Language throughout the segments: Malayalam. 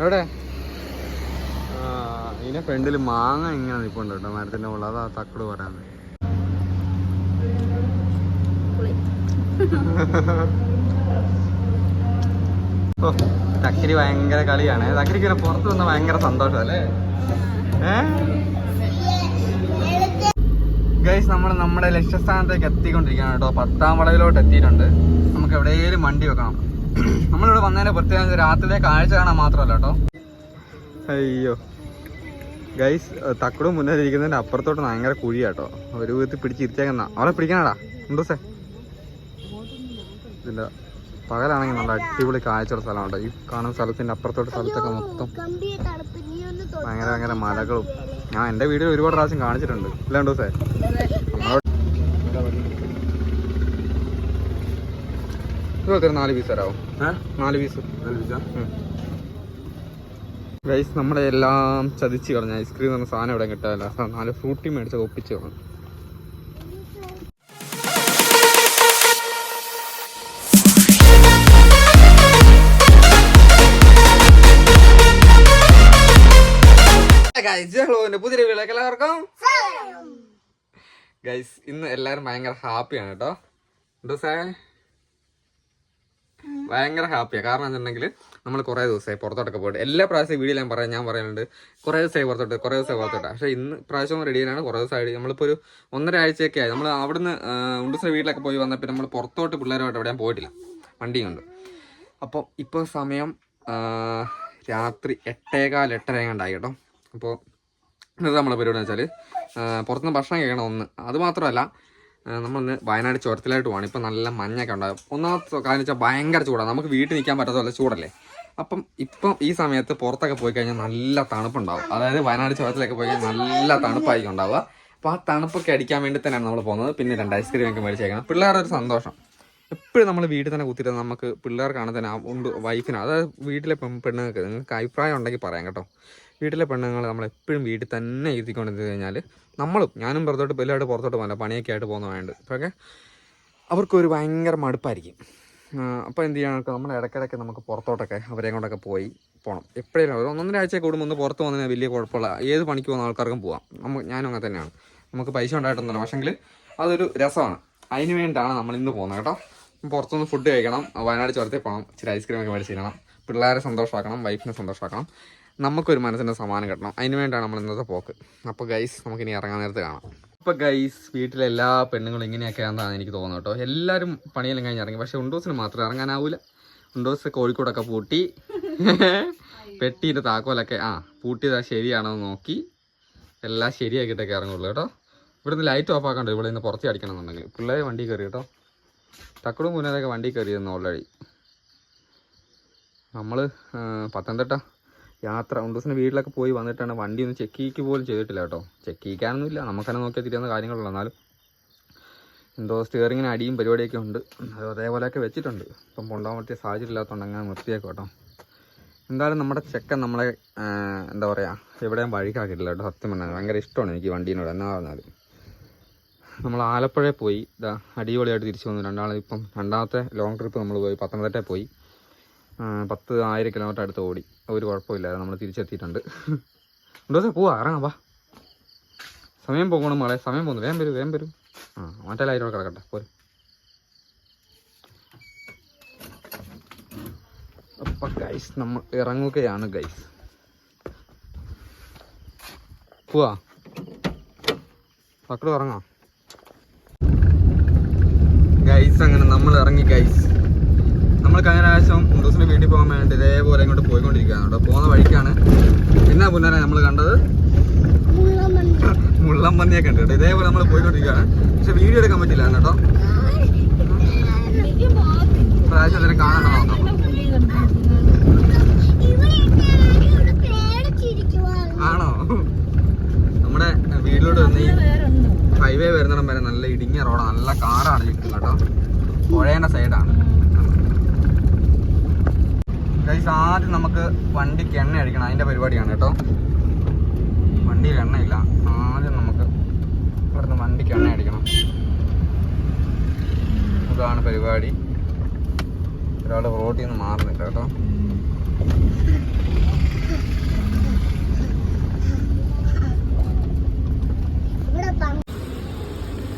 എവിടെ? ഇതിന്റെ ഫ്രണ്ടിൽ മാങ്ങ ഇങ്ങനെ നിൽപ്പുണ്ട് കേട്ടോ മരത്തിന്റെ മുകളിൽ. അതാ തക്കട് പറയാൻ. ഓ തക്കിരി ഭയങ്കര കളിയാണ്. തക്കിരിക്ക് ഇങ്ങനെ പുറത്ത് വന്ന ഭയങ്കര സന്തോഷം അല്ലേ ഗൈസ് നമ്മൾ നമ്മുടെ ലക്ഷ്യസ്ഥാനത്തേക്ക് എത്തിക്കൊണ്ടിരിക്കുകയാണ് കേട്ടോ. പത്താം വളവിലോട്ട് എത്തിയിട്ടുണ്ട്. നമുക്ക് എവിടെയെങ്കിലും വണ്ടി വെക്കണം. നമ്മളിവിടെ വന്നതിന്റെ പ്രത്യേകം രാത്രിയിലെ കാഴ്ച കാണാൻ മാത്രമല്ല കേട്ടോ. അയ്യോ. ഗൈസ് തക്കടും മുന്നേ ഇരിക്കുന്നതിന്റെ അപ്പുറത്തോട്ട് ഭയങ്കര കുഴിയാട്ടോ ഒരു വിധത്തിൽ പിടിച്ചിരിച്ചേക്കുന്ന അവളെ പിടിക്കണടാ. ഉണ്ടോ സേ? ഇതിന്റെ പകലാണെങ്കിൽ നല്ല അടിപൊളി കാഴ്ചയുള്ള സ്ഥലമാണ് ഈ കാണുന്ന സ്ഥലത്തിന്റെ അപ്പുറത്തോട്ട് സ്ഥലത്തൊക്കെ മൊത്തം ഭയങ്കര ഭയങ്കര മലകളും. ഞാൻ എന്റെ വീഡിയോ ഒരുപാട് പ്രാവശ്യം കാണിച്ചിട്ടുണ്ട്. ഇല്ല ഉണ്ടോ സേ ഇതൊക്കെ നാല് പീസ് തരാമോ നാല് പീസ് ഗൈസ് നമ്മുടെ എല്ലാം ചതിച്ച് കളഞ്ഞ ഐസ്ക്രീം എന്ന സാധനം ഇവിടെ കിട്ടാല്ല നാല് ഫ്രൂട്ടി മേടിച്ച് ഒപ്പിച്ച് കളഞ്ഞു. പുതിയ വീട്ടിലേക്ക് എല്ലാവർക്കും. ഗൈസ് ഇന്ന് എല്ലാവരും ഭയങ്കര ഹാപ്പിയാണ് കേട്ടോ. എന്തോ സേ ഭയങ്കര ഹാപ്പിയാണ് കാരണം എന്നുണ്ടെങ്കിൽ നമ്മൾ കുറേ ദിവസമായി പുറത്തോട്ടൊക്കെ പോയിട്ട്. എല്ലാ പ്രാവശ്യം വീഡിയോ ഞാൻ പറയാം ഞാൻ പറയുന്നുണ്ട് കുറേ ദിവസമായി പുറത്തോട്ട് കുറേ ദിവസമായി പുറത്തോട്ട്. പക്ഷേ ഇന്ന് പ്രാവശ്യം റെഡിയാണ് കുറേ ദിവസമായി നമ്മളിപ്പോൾ ഒരു ഒന്നര ആഴ്ചയൊക്കെ ആയി. നമ്മൾ അവിടുന്ന് ഉണ്ടുസിന്റെ വീട്ടിലൊക്കെ പോയി വന്നപ്പോൾ നമ്മൾ പുറത്തോട്ട് പിള്ളേരുമായിട്ട് എവിടെയും പോയിട്ടില്ല. വണ്ടിയും കൊണ്ട് അപ്പോൾ ഇപ്പോൾ സമയം രാത്രി എട്ടേകാൽ എട്ടര കണ്ടായി കേട്ടോ. അപ്പോൾ ഇന്നത്തെ നമ്മളെ പരിപാടി എന്ന് വെച്ചാൽ പുറത്തുനിന്ന് ഭക്ഷണം കഴിക്കണം ഒന്ന്. അത് മാത്രമല്ല നമ്മളിന്ന് വയനാട് ചുരത്തിലായിട്ട് പോകണം ഇപ്പം നല്ല മഞ്ഞൊക്കെ ഉണ്ടാകും ഒന്നാമത്തെ കാര്യം വെച്ചാൽ ഭയങ്കര ചൂടാണ്. നമുക്ക് വീട്ടിൽ നിൽക്കാൻ പറ്റാത്ത ചൂടല്ലേ? അപ്പം ഇപ്പം ഈ സമയത്ത് പുറത്തൊക്കെ പോയി കഴിഞ്ഞാൽ നല്ല തണുപ്പുണ്ടാവും. അതായത് വയനാട് ചുരത്തിലൊക്കെ പോയി കഴിഞ്ഞാൽ നല്ല തണുപ്പായിരിക്കും ഉണ്ടാവുക. അപ്പോൾ ആ തണുപ്പൊക്കെ അടിക്കാൻ വേണ്ടി തന്നെയാണ് നമ്മൾ പോകുന്നത്. പിന്നെ രണ്ട് ഐസ്ക്രീം ഒക്കെ മേടിച്ചേക്കണം. പിള്ളേരുടെ ഒരു സന്തോഷം. എപ്പോഴും നമ്മൾ വീട്ടിൽ തന്നെ കുത്തിയിട്ട് നമുക്ക് പിള്ളേർക്കാണ് തന്നെ ഉണ്ട് വൈഫിന് അതായത് വീട്ടിലെ പെണ്ണുങ്ങൾക്ക് നിങ്ങൾക്ക് അഭിപ്രായം ഉണ്ടെങ്കിൽ പറയാം കേട്ടോ. വീട്ടിലെ പെണ്ണുങ്ങൾ നമ്മൾ എപ്പോഴും വീട്ടിൽ തന്നെ ഇരുത്തിക്കൊണ്ടിരുന്ന് കഴിഞ്ഞാൽ നമ്മളും ഞാനും പുറത്തോട്ട് എല്ലാവരും പുറത്തോട്ട് പോകാൻ പണിയൊക്കെ ആയിട്ട് വേണ്ട ഇപ്പോഴൊക്കെ അവർക്കൊരു ഭയങ്കര മടുപ്പായിരിക്കും. അപ്പോൾ എന്ത് ചെയ്യണം? നമ്മൾ ഇടയ്ക്കിടയ്ക്ക് നമുക്ക് പുറത്തോട്ടൊക്കെ അവരെ കൊണ്ടൊക്കെ പോയി പോകണം എപ്പോഴേലും ഒരു ഒന്നൊന്നര ആഴ്ച കൂടുമ്പോൾ ഒന്ന് പുറത്ത് പോകുന്നതിന് വലിയ കുഴപ്പമില്ല. ഏത് പണിക്ക് പോകുന്ന ആൾക്കാർക്കും പോവാം. നമുക്ക് ഞാനും അങ്ങനെ തന്നെയാണ്. നമുക്ക് പൈസ ഉണ്ടായിട്ടൊന്നുമില്ല. പക്ഷെങ്കിൽ അതൊരു രസമാണ്. അതിന് വേണ്ടിയിട്ടാണ് നമ്മൾ ഇന്ന് പോകുന്നത് കേട്ടോ. പുറത്തുനിന്ന് ഫുഡ് കഴിക്കണം വയനാട് ചുരത്തിൽ പോകണം ഇച്ചിരി ഐസ്ക്രീമൊക്കെ ഒക്കെ മേടിച്ച് തരണം പിള്ളേരെ സന്തോഷമാക്കണം വൈഫിനെ സന്തോഷമാക്കണം. നമുക്കൊരു മനസ്സിന്റെ സമാനം കിട്ടണം. അതിന് വേണ്ടിയാണ് നമ്മൾ ഇന്നത്തെ പോക്ക്. അപ്പോൾ ഗൈസ് നമുക്കിനി ഇറങ്ങാൻ നേരത്തെ കാണാം. ഇപ്പോൾ ഗൈസ് വീട്ടിലെ എല്ലാ പെണ്ണുങ്ങളും ഇങ്ങനെയൊക്കെയാണെന്നാണ് എനിക്ക് തോന്നുന്നത് കേട്ടോ. എല്ലാവരും പണിയെല്ലാം കഴിഞ്ഞ് ഇറങ്ങി. പക്ഷേ ഉണ്ടോസിന് മാത്രം ഇറങ്ങാനാവില്ല ഉണ്ടോസ് കോഴിക്കോടൊക്കെ പൂട്ടി. പെട്ടീന്റെ താക്കോലൊക്കെ ആ പൂട്ടിയതാ ശരിയാണോ നോക്കി എല്ലാം ശരിയാക്കിയിട്ടൊക്കെ ഇറങ്ങുള്ളൂ കേട്ടോ. ഇവിടുന്ന് ലൈറ്റ് ഓഫ് ആക്കണ്ട ഇവിടെ നിന്ന് പുറത്ത് അടിക്കണം എന്നുണ്ടെങ്കിൽ പിള്ളേർ വണ്ടി കയറി കേട്ടോ. തക്കടും മുന്നേതൊക്കെ വണ്ടി കയറിയിരുന്നു ഓൾറെഡി നമ്മൾ പത്തനംതിട്ട യാത്ര ഉണ്ടൂസിന് വീട്ടിലൊക്കെ പോയി വന്നിട്ടാണ് വണ്ടി ഒന്ന് ചെക്കിക്ക് പോലും ചെയ്തിട്ടില്ല കേട്ടോ. ചെക്ക് ചെയ്യിക്കാനൊന്നും ഇല്ല. നമുക്കെന്നെ നോക്കിയാൽ തിരിയുന്ന കാര്യങ്ങളുള്ള എന്നാലും എന്തോ സ്റ്റിയറിങ്ങിന് അടിയും പരിപാടിയൊക്കെ ഉണ്ട്. അത് അതേപോലെയൊക്കെ വെച്ചിട്ടുണ്ട്. ഇപ്പം കൊണ്ടുപോകാൻ പറ്റിയ സാഹചര്യം ഇല്ലാത്തതുകൊണ്ട് അങ്ങനെ നിർത്തിയേക്കും കേട്ടോ. എന്തായാലും നമ്മുടെ ചെക്കൻ നമ്മളെ എന്താ പറയുക എവിടെയും വഴിക്കാക്കിയിട്ടില്ല കേട്ടോ. സത്യം പറഞ്ഞാൽ ഭയങ്കര ഇഷ്ടമാണ് എനിക്ക് വണ്ടീനോട്. എന്നാ പറഞ്ഞാൽ നമ്മൾ ആലപ്പുഴയിൽ പോയി. ഇതാ അടിപൊളിയായിട്ട് തിരിച്ചു വന്നു. രണ്ടാളും ഇപ്പം രണ്ടാമത്തെ ലോങ് ട്രിപ്പ് നമ്മൾ പോയി. പത്തനംതിട്ടയിൽ പോയി. പത്ത് ആയിരം കിലോമീറ്റർ അടുത്ത് ഓടി. ഒരു കുഴപ്പമില്ലാതെ നമ്മൾ തിരിച്ചെത്തിയിട്ടുണ്ട്. ഉണ്ടോ സാർ? പോവാ ഇറങ്ങാം വാ. സമയം പോകണം മോളെ സമയം പോകുന്നു. വേം വരും വേഗം വരും. ആ മറ്റേ ലൈറ്റോടെ കിടക്കട്ടെ പോരും. അപ്പം ഗൈസ് നമ്മൾ ഇറങ്ങുകയാണ് ഗൈസ് പോവാ. മക്കൾ ഇറങ്ങാം ഗൈസ് അങ്ങനെ നമ്മൾ ഇറങ്ങി ഗൈസ് നമ്മൾ കഴിഞ്ഞ പ്രാവശ്യം ഉണ്ടൂസിന്റെ വീട്ടിൽ പോകാൻ വേണ്ടി ഇതേപോലെ ഇങ്ങോട്ട് പോയിക്കൊണ്ടിരിക്കുകയാണ്. കേട്ടോ പോകുന്ന വഴിക്കാണ്. പിന്നെ പുന്നാരെ നമ്മൾ കണ്ടത്? മുള്ളം പന്നിയൊക്കെ ഉണ്ട് കേട്ടോ. ഇതേപോലെ നമ്മൾ പോയിക്കൊണ്ടിരിക്കുകയാണ്. പക്ഷെ വീഡിയോ എടുക്കാൻ പറ്റില്ല കേട്ടോ. പ്രാവശ്യം അതിനെ കാണാൻ നോക്കാം ആണോ? നമ്മുടെ വീട്ടിലോട്ട് വന്ന് ഹൈവേ വരുന്നിടം വരെ നല്ല ഇടുങ്ങിയ റോഡാണ് നല്ല കാറാണ് ചുറ്റും കേട്ടോ. പുഴേന്റെ സൈഡാണ് ഗൈസ് ആദ്യം നമുക്ക് വണ്ടിക്ക് എണ്ണ അടിക്കണം. അതിന്റെ പരിപാടിയാണ് കേട്ടോ. വണ്ടിയിൽ എണ്ണയില്ല. ആദ്യം നമുക്ക് ഇവിടുന്ന് വണ്ടിക്ക് എണ്ണ അടിക്കണം. അതാണ് പരിപാടി. ഒരാൾ റോട്ടിൽ നിന്ന് മാറുന്നില്ല കേട്ടോ.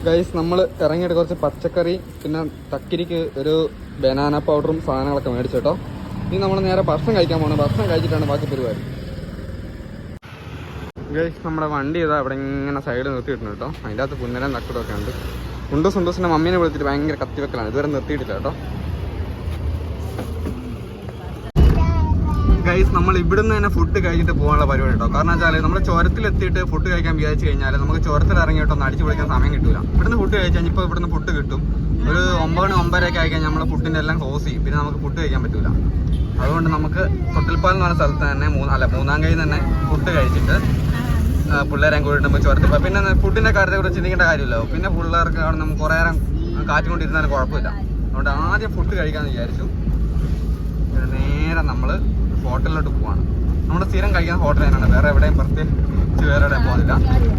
ഗൈസ് നമ്മൾ ഇറങ്ങിയിട്ട് കുറച്ച് പച്ചക്കറി പിന്നെ തക്കിരിക്ക് ഒരു ബനാന പൗഡറും സാധനങ്ങളൊക്കെ മേടിച്ചു കേട്ടോ. ഇനി നമ്മൾ നേരെ ഭക്ഷണം കഴിക്കാൻ പോകണം ഭക്ഷണം കഴിച്ചിട്ടാണ് ബാക്കി പരിപാടി. ഗൈസ് നമ്മുടെ വണ്ടി ഇതാ അവിടെ ഇങ്ങനെ സൈഡ് നിർത്തിയിട്ടുണ്ട് കേട്ടോ. അതിന്റെ അകത്ത് പുന്നരം നക്കടൊക്കെ ഉണ്ട്. ഉണ്ടോ ഉണ്ടൂസിന്റെ മമ്മീനെ വിളിച്ചിട്ട് ഭയങ്കര കത്തിവെക്കലാണ്. ഇതുവരെ നിർത്തിയിട്ടില്ല കേട്ടോ. ഗൈസ് നമ്മൾ ഇവിടുന്ന് തന്നെ ഫുഡ് കഴിച്ചിട്ട് പോകാനുള്ള പരിപാടി കേട്ടോ. കാരണം വെച്ചാൽ നമ്മൾ ചോരത്തിൽ എത്തിയിട്ട് ഫുഡ് കഴിക്കാൻ വിചാരിച്ചു കഴിഞ്ഞാൽ നമുക്ക് ചുരത്തിൽ ഇറങ്ങിയിട്ട് ഒന്ന് അടിച്ചു പൊളിക്കാൻ സമയം കിട്ടില്ല ഇവിടുന്ന് ഫുഡ് കഴിച്ചാൽ ഇപ്പോൾ ഇവിടുന്ന് ഫുഡ് കിട്ടും. ഒരു ഒമ്പത് ഒമ്പതരയൊക്കെ ആയി കഴിഞ്ഞാൽ നമ്മൾ ഫുഡിന്റെ എല്ലാം ക്ലോസ് ചെയ്യും. പിന്നെ നമുക്ക് ഫുഡ് കഴിക്കാൻ പറ്റൂല. അതുകൊണ്ട് നമുക്ക് തൊട്ടിൽപ്പാൽ എന്ന് പറഞ്ഞ സ്ഥലത്ത് തന്നെ മൂന്ന് അല്ല മൂന്നാം കൈ തന്നെ ഫുഡ് കഴിച്ചിട്ട് പിള്ളേരെ കൂടിയിട്ട് നമുക്ക് പിന്നെ ഫുഡിന്റെ കാര്യത്തെ കുറിച്ച് ചിന്തിക്കേണ്ട കാര്യമില്ലോ. പിന്നെ പിള്ളേർക്ക് അവിടെ നമുക്ക് കുറേ നേരം കാറ്റുകൊണ്ടിരുന്നാലും കുഴപ്പമില്ല. അതുകൊണ്ട് ആദ്യം ഫുഡ് കഴിക്കാമെന്ന് വിചാരിച്ചു. നേരെ നമ്മൾ ഹോട്ടലിലോട്ട് പോവാണ്. നമ്മൾ സ്ഥിരം കഴിക്കുന്ന ഹോട്ടൽ തന്നെയാണ്. വേറെ എവിടെയും പ്രത്യേകിച്ച് വേറെ എവിടെയും പോകുന്നില്ല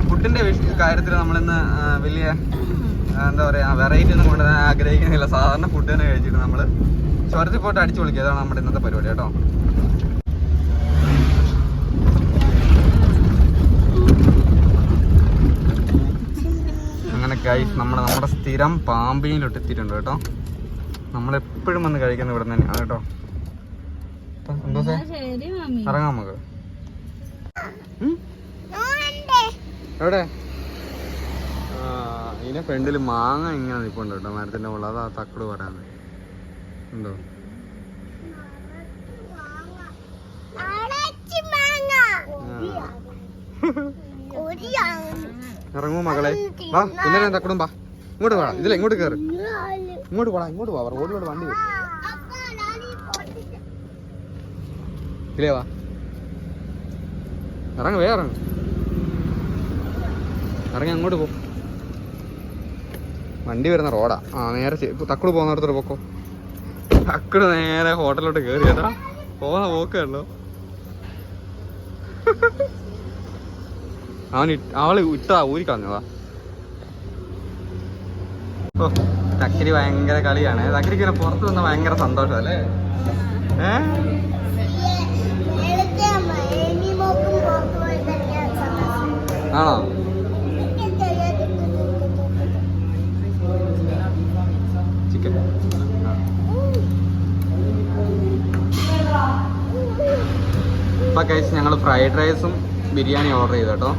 ഫുഡിന്റെ കാര്യത്തിൽ നമ്മളിന്ന് വലിയ എന്താ പറയുക വെറൈറ്റി ഒന്നും കൊണ്ടുവരാൻ ആഗ്രഹിക്കുന്നില്ല. സാധാരണ ഫുഡ് തന്നെ കഴിച്ചിട്ട് നമ്മൾ ചുരത്തിൽ പോയിട്ട് അടിച്ചു വിളിക്കുക അതാണ് നമ്മുടെ ഇന്നത്തെ പരിപാടി കേട്ടോ. അങ്ങനെ ഗൈസ് നമ്മുടെ നമ്മുടെ സ്ഥിരം പാമ്പിനിലോട്ട് എത്തിയിട്ടുണ്ട് കേട്ടോ. നമ്മളെപ്പോഴും വന്ന് കഴിക്കുന്നത് ഇവിടെ തന്നെയാണ് കേട്ടോ. ഇറങ്ങാം നമുക്ക്. എവിടെ? ഇതിന്റെ ഫ്രണ്ടിൽ മാങ്ങ ഇങ്ങനെ നിൽപ്പുണ്ട് കേട്ടോ മരത്തിന്റെ മുകളിൽ. അതാ തക്കട് പറയാന്ന് ഉണ്ടോ. ഇറങ്ങൂ മകളെ. വാ പിന്നെ തക്കടും വാ ഇങ്ങോട്ട് വാ ഇതിലെ ഇങ്ങോട്ട് കയറി ഇങ്ങോട്ട് പോടാ ഇങ്ങോട്ട് വാ റോഡിലോട്ട് വണ്ടി വരും. ഇല്ലേ ഇതിലേ വാ. ഇറങ്ങ് വേ ഇറങ്ങ്. ഇറങ്ങി അങ്ങോട്ട് പോ. വണ്ടി വരുന്ന റോഡാ. ആ നേരെ തക്കട് പോകുന്നിടത്തോട്ട് പോക്കോ. തക്കട് നേരെ ഹോട്ടലിലോട്ട് കയറിയതാ പോകുന്ന പോക്കല്ലോ അവൻ ഇട്ട്- അവൾ ഇട്ടതാ ഊരി കളഞ്ഞതാ. ഓ തക്കിരി ഭയങ്കര കളിയാണ്. തക്കരിക്ക് ഇങ്ങനെ പുറത്ത് വന്ന ഭയങ്കര സന്തോഷം അല്ലേ ഏഹ് നേരത്തെ അമ്മ ഏമി മോക്കും പുറത്ത് പോയി തന്നെയാണ് സന്തോഷം. ആണോ എനിക്ക് ചെയ്യാതെ ചിക്കൻ ഇപ്പം കഴിച്ച് ഞങ്ങൾ ഫ്രൈഡ് റൈസും ബിരിയാണി ഓർഡർ ചെയ്തു കേട്ടോ.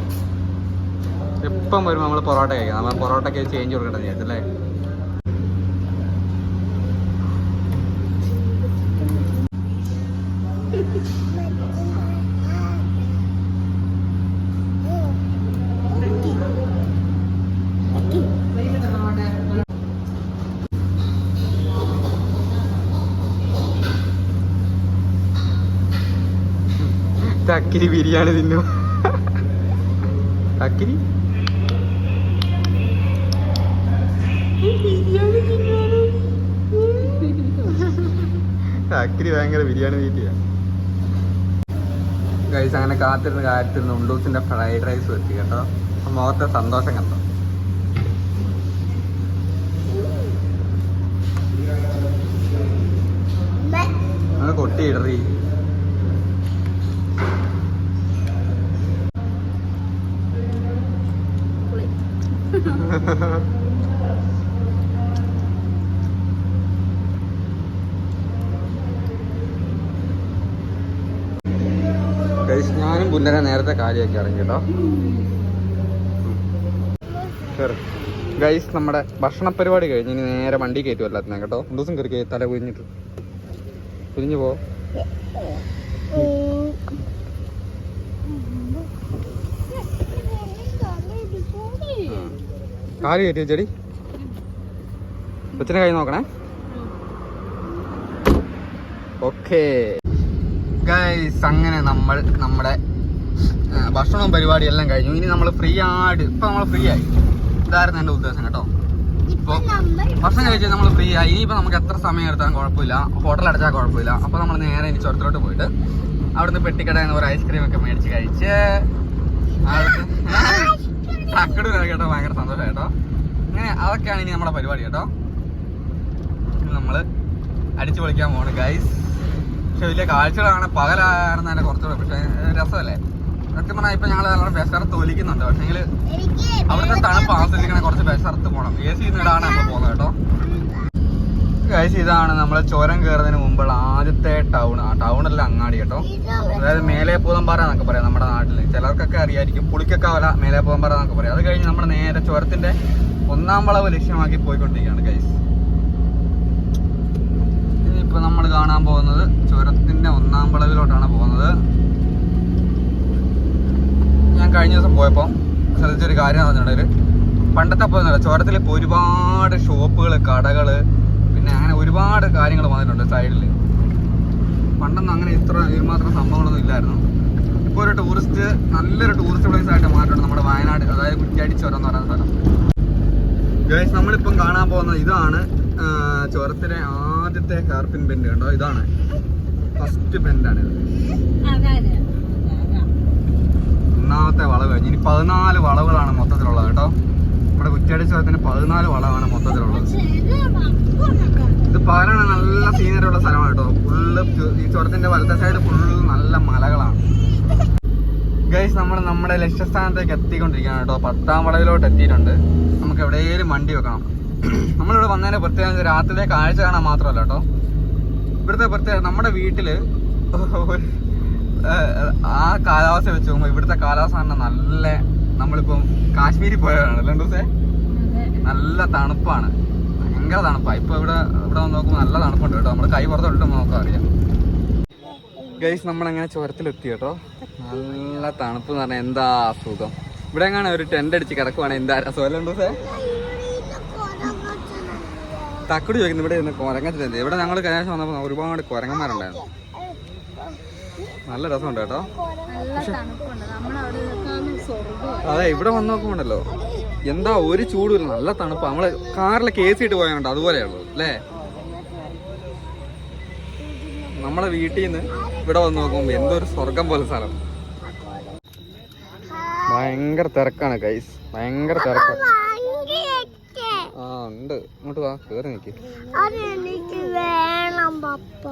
എപ്പം വരുമ്പോൾ നമ്മൾ പൊറോട്ട കഴിക്കാം നമ്മൾ പൊറോട്ടയ്ക്ക് ചേഞ്ച് കൊടുക്കേണ്ടത് വിചാരിച്ചല്ലേ തക്കിരി ബിരിയാണി തിന്നു. അക്കിരി അക്കിരി ഭയങ്കര ബിരിയാണി തീറ്റിയാ കഴിച്ച് അങ്ങനെ കാത്തിരുന്ന് കാത്തിരുന്ന് ഉണ്ടൂസിന്റെ ഫ്രൈഡ് റൈസ് എത്തി കേട്ടോ. മുഖത്തെ സന്തോഷം കണ്ടോ? കൊട്ടിയിടറി ഗൈസ് ഞാനും പുന്നര നേരത്തെ കാര്യമൊക്കെ ഇറങ്ങി കേട്ടോ ഗൈസ് നമ്മുടെ ഭക്ഷണ പരിപാടി കഴിഞ്ഞ് ഇനി നേരെ വണ്ടി കയറ്റും എല്ലാത്തിനും കേട്ടോ. ദിവസം കയറി തല കുഞ്ഞിട്ട് കുഞ്ഞു പോ. കാൽ കയറ്റി വെച്ചടി കൊച്ചിനെ കൈ നോക്കണേ. ഓക്കേ. ഗൈസ് അങ്ങനെ നമ്മൾ നമ്മുടെ ഭക്ഷണവും പരിപാടിയും എല്ലാം കഴിഞ്ഞു. ഇനി നമ്മൾ ഫ്രീ ആയിട്ട് ഇപ്പൊ നമ്മൾ ഫ്രീ ആയി. ഇതായിരുന്നു എന്റെ ഉദ്ദേശം കേട്ടോ. ഇപ്പൊ ഭക്ഷണം കഴിച്ചാൽ നമ്മൾ ഫ്രീ ആയി. ഇനിയിപ്പോൾ നമുക്ക് എത്ര സമയം എടുത്താലും കുഴപ്പമില്ല. ഹോട്ടൽ അടച്ചാൽ കുഴപ്പമില്ല. അപ്പോൾ നമ്മൾ നേരെ ഇനി ചുരത്തിലോട്ട് പോയിട്ട് അവിടുന്ന് പെട്ടിക്കട നിന്ന് ഒരു ഐസ്ക്രീം ഒക്കെ മേടിച്ച് കഴിച്ച് അക്കട് കേട്ടോ ഭയങ്കര സന്തോഷം കേട്ടോ. അങ്ങനെ അതൊക്കെയാണ് ഇനി നമ്മുടെ പരിപാടി കേട്ടോ. നമ്മൾ അടിച്ചു പൊളിക്കാൻ പോണ് ഗൈസ് പക്ഷെ വലിയ കാഴ്ചകളാണ്. പകലായിരുന്നു അതിന്റെ കുറച്ചുകൂടെ പക്ഷെ രസമല്ലേ? സത്യം പറഞ്ഞാൽ ഇപ്പൊ ഞങ്ങൾ നല്ലോണം ബെസർത്ത് ഒലിക്കുന്നുണ്ട്. പക്ഷെങ്കിൽ അവിടുത്തെ തണുപ്പ് ആസ്വദിക്കണേ കുറച്ച് ബെസർത്ത് പോകണം എ സി ഇടാണ് നമ്മൾ പോകുന്നത് കേട്ടോ. ഗൈസ് ഇതാണ് നമ്മളെ ചുരം കയറുന്നതിന് മുമ്പുള്ള ആദ്യത്തെ ടൗൺ ആ ടൗൺ അല്ല അങ്ങാടി കേട്ടോ. അതായത് മേലെ പൂതമ്പാറ എന്നൊക്കെ പറയാം നമ്മുടെ നാട്ടിൽ ചിലർക്കൊക്കെ അറിയായിരിക്കും പുളിക്കക്കാവല മേലെ പൂതമ്പാറ എന്നൊക്കെ പറയാം. അത് കഴിഞ്ഞ് നമ്മുടെ നേരെ ചുരത്തിന്റെ ഒന്നാം വളവ് ലക്ഷ്യമാക്കി പോയിക്കൊണ്ടിരിക്കുകയാണ് ഗൈസ് ഇനിയിപ്പോ നമ്മൾ കാണാൻ പോകുന്നത് ചുരത്തിന്റെ ഒന്നാം വളവിലോട്ടാണ് പോകുന്നത്. ഞാൻ കഴിഞ്ഞ ദിവസം പോയപ്പോൾ ശ്രദ്ധിച്ചൊരു കാര്യം പറഞ്ഞിട്ടുണ്ടെങ്കിൽ പണ്ടത്തെ പോലെ ചുരത്തിൽ ഇപ്പോൾ ഒരുപാട് ഷോപ്പുകൾ കടകൾ ഒരുപാട് കാര്യങ്ങൾ വന്നിട്ടുണ്ട് സൈഡിൽ പണ്ടൊന്നും അങ്ങനെ ഇത്ര ഇതുമാത്രം സംഭവങ്ങളൊന്നും ഇല്ലായിരുന്നു. ഇപ്പോൾ ഒരു ടൂറിസ്റ്റ് നല്ലൊരു ടൂറിസ്റ്റ് പ്ലേസ് ആയിട്ട് മാറ്റിയിട്ടുണ്ട് നമ്മുടെ വയനാട് അതായത് കുറ്റ്യാടി ചുരം എന്ന് പറയുന്ന സ്ഥലം. ഗൈസ് നമ്മളിപ്പം കാണാൻ പോകുന്നത് ഇതാണ് ചുരത്തിലെ ആദ്യത്തെ ഹെയർപിൻ ബെൻഡ് കണ്ടോ? ഇതാണ്. ഫസ്റ്റ് ബെൻഡാണ് ഇത്. ഒന്നാമത്തെ വളവ് കഴിഞ്ഞ്. ഇനി പതിനാല് വളവുകളാണ് മൊത്തത്തിലുള്ളത് കേട്ടോ. നമ്മുടെ കുറ്റ്യാടി ചുരത്തിന് പതിനാല് വളവാണ് മൊത്തത്തിലുള്ളത് ഇത് പകലാണ് നല്ല സീനറി ഉള്ള സ്ഥലമാണ് കേട്ടോ. ഫുള്ള് ഈ ചുരത്തിന്റെ വലത്തെ സൈഡ് ഫുള്ള് നല്ല മലകളാണ്. ഗൈസ് നമ്മൾ നമ്മുടെ ലക്ഷ്യസ്ഥാനത്തേക്ക് എത്തിക്കൊണ്ടിരിക്കുകയാണ് കേട്ടോ. പത്താം വളവിലോട്ട് എത്തിയിട്ടുണ്ട്. നമുക്ക് എവിടെയെങ്കിലും വണ്ടി വെക്കണം. നമ്മളിവിടെ വന്നതിന് പ്രത്യേകത രാത്രിയിലെ കാഴ്ച കാണാൻ മാത്രമല്ല കേട്ടോ. ഇവിടുത്തെ പ്രത്യേകത നമ്മുടെ വീട്ടിൽ ആ കാലാവസ്ഥ വെച്ച് നോക്കുമ്പോൾ ഇവിടുത്തെ കാലാവസ്ഥ തന്നെ നല്ല നമ്മളിപ്പം കാശ്മീരിൽ പോയതാണ്. അല്ലേ ദിവസേ നല്ല തണുപ്പാണ്. ഭയങ്കര തണുപ്പാണ് ഇപ്പൊ ഇവിടെ ഇവിടെ വന്ന് നോക്കുമ്പോൾ നല്ല തണുപ്പുണ്ട് കേട്ടോ നമ്മൾ കൈ പുറത്തോട്ട് നോക്കാൻ അറിയാം ഗൈസ് നമ്മളങ്ങനെ ചുരത്തിലെത്തി കേട്ടോ. നല്ല തണുപ്പ് എന്ന് പറഞ്ഞാൽ എന്താ സുഖം. ഇവിടെ എങ്ങനെ ഒരു ടെന്റ് അടിച്ച് കിടക്കുവാണെങ്കിൽ എന്താ അസുഖമല്ലോ സേ തക്കുടി ചോദിക്കുന്നു. ഇവിടെ ഇരുന്ന് കുരങ്ങത്തിലെന്ത് ഇവിടെ ഞങ്ങൾ കഴിഞ്ഞ വന്നപ്പോൾ ഒരുപാട് കുരങ്ങന്മാരുണ്ടായിരുന്നു. നല്ല രസമുണ്ട് കേട്ടോ. അതെ ഇവിടെ വന്ന് നോക്കുമ്പോണ്ടല്ലോ. എന്താ ഒരു ചൂടില്ല നല്ല തണുപ്പ്. നമ്മൾ കാറിൽ കേസ് ഇട്ട് പോയാൽ അതുപോലെയുള്ളൂ അല്ലേ? നമ്മളെ വീട്ടിൽ നിന്ന് ഇവിടെ വന്ന് നോക്കുമ്പോൾ എന്തോ ഒരു സ്വർഗം പോലെ സ്ഥലം. ഭയങ്കര തിരക്കാണ് കൈസ് ഭയങ്കര തിരക്കാണ് ആ ഉണ്ട്. ഇങ്ങോട്ട് വാ കേറി പപ്പ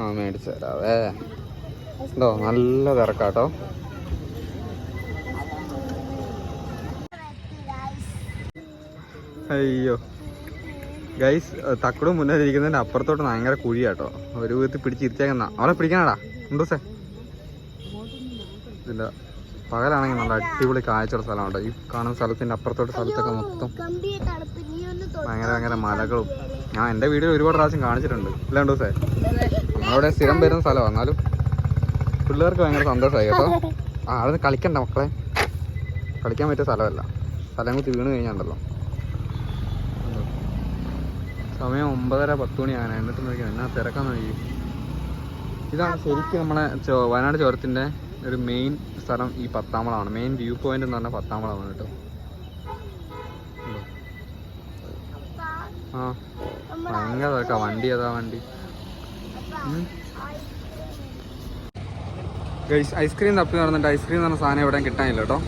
ആ മേടിച്ചു തരാവേ. ഉണ്ടോ നല്ല തിരക്കാട്ടോ. അയ്യോ. ഗൈസ് തക്കടും മുന്നേ ഇരിക്കുന്നതിന്റെ അപ്പുറത്തോട്ട് ഭയങ്കര കുഴിയാട്ടോ. ഒരു വിധത്തിൽ പിടിച്ചിരിച്ചേക്കുന്ന അവളെ പിടിക്കണടാ. ഉണ്ടോ സേ? ഇല്ല. പകലാണെങ്കിൽ നല്ല അടിപൊളി കാഴ്ചയുള്ള സ്ഥലമാണ്? ഈ കാണുന്ന സ്ഥലത്തിന്റെ അപ്പുറത്തോട്ട് സ്ഥലത്തൊക്കെ മൊത്തം ഭയങ്കര ഭയങ്കര മലകളും. ഞാൻ എന്റെ വീഡിയോ ഒരുപാട് പ്രാവശ്യം കാണിച്ചിട്ടുണ്ട്. ഇല്ല ഉണ്ടോ സേ? നമ്മളവിടെ സ്ഥിരം വരുന്ന സ്ഥലമാണ് എന്നാലും പിള്ളേർക്ക് ഭയങ്കര സന്തോഷമായി കേട്ടോ. ആ അവിടെ കളിക്കണ്ട മക്കളെ. കളിക്കാൻ പറ്റിയ സ്ഥലമല്ല. സ്ഥലം കുത്തി വീണ് കഴിഞ്ഞാണ്ടല്ലോ? സമയം ഒമ്പതര പത്ത് മണിയാണ് എന്നിട്ട് നോക്കിയാൽ എന്നാ തിരക്കാൻ നോക്കി. ഇതാണ് ശരിക്കും നമ്മളെ വയനാട് ചുരത്തിന്റെ ഒരു മെയിൻ സ്ഥലം ഈ പത്താമ്പളമാണ്. മെയിൻ വ്യൂ പോയിന്റ് എന്ന് പറഞ്ഞാൽ പത്താമ്പളമാണ് കേട്ടോ? ആ ഭയങ്കര തിരക്കാ. വണ്ടി ഏതാ വണ്ടി? ഐസ്ക്രീം തപ്പി നടന്നിട്ട് ഐസ്ക്രീം എന്ന് പറഞ്ഞ സാധനം എവിടെയും കിട്ടാനില്ല കേട്ടോ.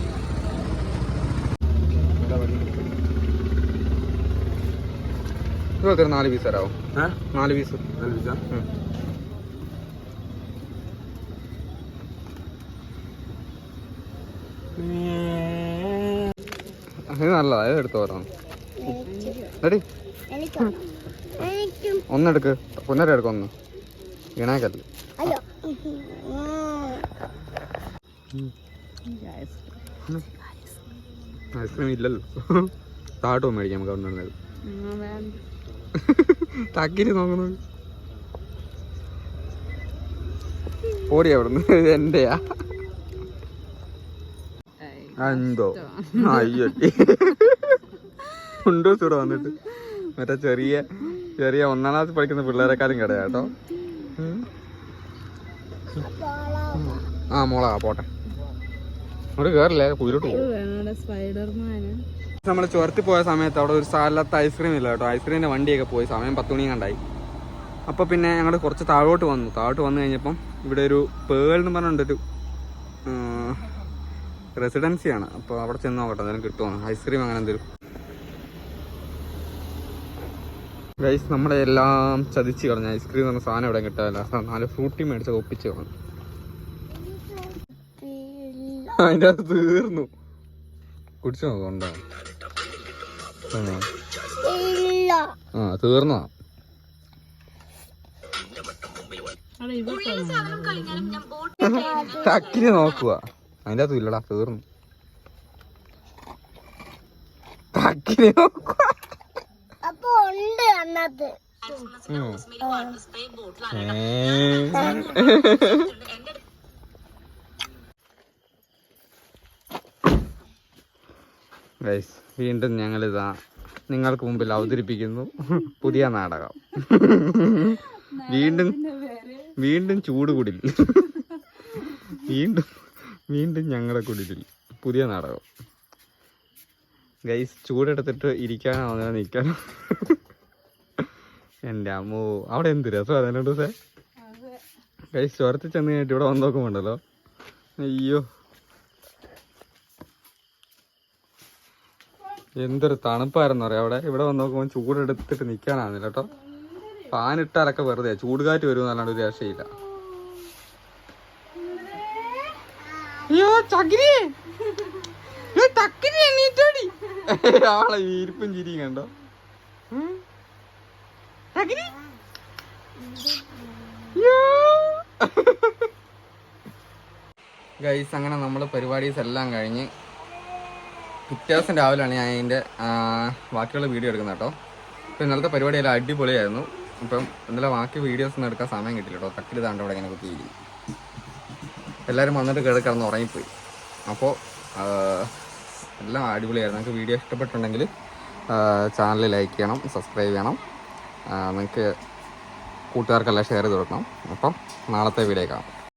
ഇതൊക്കെ നാല് പീസ് തരാവും? നാല് പീസ് ഉം. ഇത് നല്ലതാ ഇത് എടുത്തു പറഞ്ഞു റെഡി എനിക്ക് എനിക്കും ഒന്നെടുക്ക്. പുനരെടുക്കൊന്ന് എടുക്ക ഒന്ന്. ഇണാക്കല്ല അയ്യോ ഐസ്ക്രീം ഇല്ലല്ലോ. താട്ടോ മേടിക്കാം നമുക്ക് അവിടെ നിന്ന് തക്കിരി നോക്കുന്നത് ഓടി അവിടുന്ന്. എന്റെയാ എന്തോ? അയ്യോ ഉണ്ടോ ചൂട് വന്നിട്ട്? മറ്റേ ചെറിയ ചെറിയ ഒന്നാം ക്ലാസ് പഠിക്കുന്ന പിള്ളേരെക്കാളും കടയാ കേട്ടോ. ആ മോളാ പോട്ടെ. അങ്ങോട്ട് കേറില്ലേ? കുതിരോട്ട് പോകും സ്പൈഡർമാന്. നമ്മൾ ചുരത്തിൽ പോയ സമയത്ത് അവിടെ ഒരു സ്ഥലത്ത് ഐസ്ക്രീം ഇല്ല കേട്ടോ. ഐസ്ക്രീമിന്റെ വണ്ടിയൊക്കെ പോയി. സമയം പത്ത് മണി കണ്ടായി അപ്പോൾ പിന്നെ ഞങ്ങൾ കുറച്ച് താഴോട്ട് വന്നു. താഴോട്ട് വന്നു കഴിഞ്ഞപ്പം ഇവിടെ ഒരു പേൾ എന്ന് പറഞ്ഞിട്ടൊരു റെസിഡൻസിയാണ്. അപ്പോൾ അവിടെ ചെന്ന് നോക്കട്ടെ. എന്തെങ്കിലും കിട്ടുമോ ഐസ്ക്രീം അങ്ങനെ എന്തെങ്കിലും ഗൈസ് നമ്മുടെ എല്ലാം ചതിച്ച് കളഞ്ഞ. ഐസ്ക്രീം എന്ന സാധനം ഇവിടെ കിട്ടാല്ല നാല് ഫ്രൂട്ടി മേടിച്ച ഒപ്പിച്ച് കളഞ്ഞു. ഇല്ല. അതിന്റെ അത് തീർന്നു കുടിച്ചു നോക്കണ്ടോ ഇല്ല ആ തീർന്നോ? ചക്കിരി നോക്കുക അതിന്റെ അകത്തും ഇല്ലടാ തീർന്നു. ചക്കിരി നോക്കുക അപ്പൊ ഉണ്ട് അന്നത്ത് ഗൈസ് വീണ്ടും ഞങ്ങളിതാ നിങ്ങൾക്ക് മുമ്പിൽ അവതരിപ്പിക്കുന്നു പുതിയ നാടകം. വീണ്ടും വീണ്ടും ചൂട് കുടിൽ വീണ്ടും വീണ്ടും ഞങ്ങളുടെ കുടിലിൽ പുതിയ നാടകം. ഗൈസ് ചൂടെടുത്തിട്ട് ഇരിക്കാനോ അങ്ങനെ നിൽക്കാനോ എന്റെ അമ്മോ അവിടെ എന്ത് രസം അതിനോട് സേ ഗൈസ് ചോരത്തിൽ ചെന്ന് കഴിഞ്ഞിട്ട് ഇവിടെ വന്ന് നോക്കുമ്പോണ്ടല്ലോ? അയ്യോ. എന്തൊരു തണുപ്പായിരുന്നു അറിയാം. അവിടെ ഇവിടെ വന്ന് നോക്കുമ്പോൾ ചൂടെടുത്തിട്ട് നിൽക്കാനാകുന്നില്ല കേട്ടോ. ഫാൻ ഇട്ടാലൊക്കെ വെറുതെ ചൂടുകാറ്റ് വരും എന്നല്ലാണ്ട് ഒരു രക്ഷയില്ല. ആളെ വീരിപ്പും ചിരിയും കണ്ടോ? ഗൈസ് അങ്ങനെ നമ്മൾ പരിപാടീസ് എല്ലാം കഴിഞ്ഞ് പിറ്റേ ദിവസം രാവിലെയാണ് ഞാൻ അതിന്റെ ബാക്കിയുള്ള വീഡിയോ എടുക്കുന്നത് കേട്ടോ. അപ്പോൾ ഇന്നലത്തെ പരിപാടിയെല്ലാം അടിപൊളിയായിരുന്നു. ഇപ്പം ഇന്നലെ ബാക്കി വീഡിയോസ് ഒന്നും എടുക്കാൻ സമയം കിട്ടില്ല കേട്ടോ. തക്കിൽ താണ്ട് ഇവിടെ ഇങ്ങനെ കുത്തിയിരിക്കും എല്ലാവരും വന്നിട്ട് കിട ഉറങ്ങിപ്പോയി. അപ്പോൾ എല്ലാം അടിപൊളിയായിരുന്നു. നിങ്ങൾക്ക് വീഡിയോ ഇഷ്ടപ്പെട്ടുണ്ടെങ്കിൽ ചാനൽ ലൈക്ക് ചെയ്യണം സബ്സ്ക്രൈബ് ചെയ്യണം. നിങ്ങൾക്ക് കൂട്ടുകാർക്കെല്ലാം ഷെയർ ചെയ്ത് കൊടുക്കണം. അപ്പം നാളത്തെ വീഡിയോ കാണാം.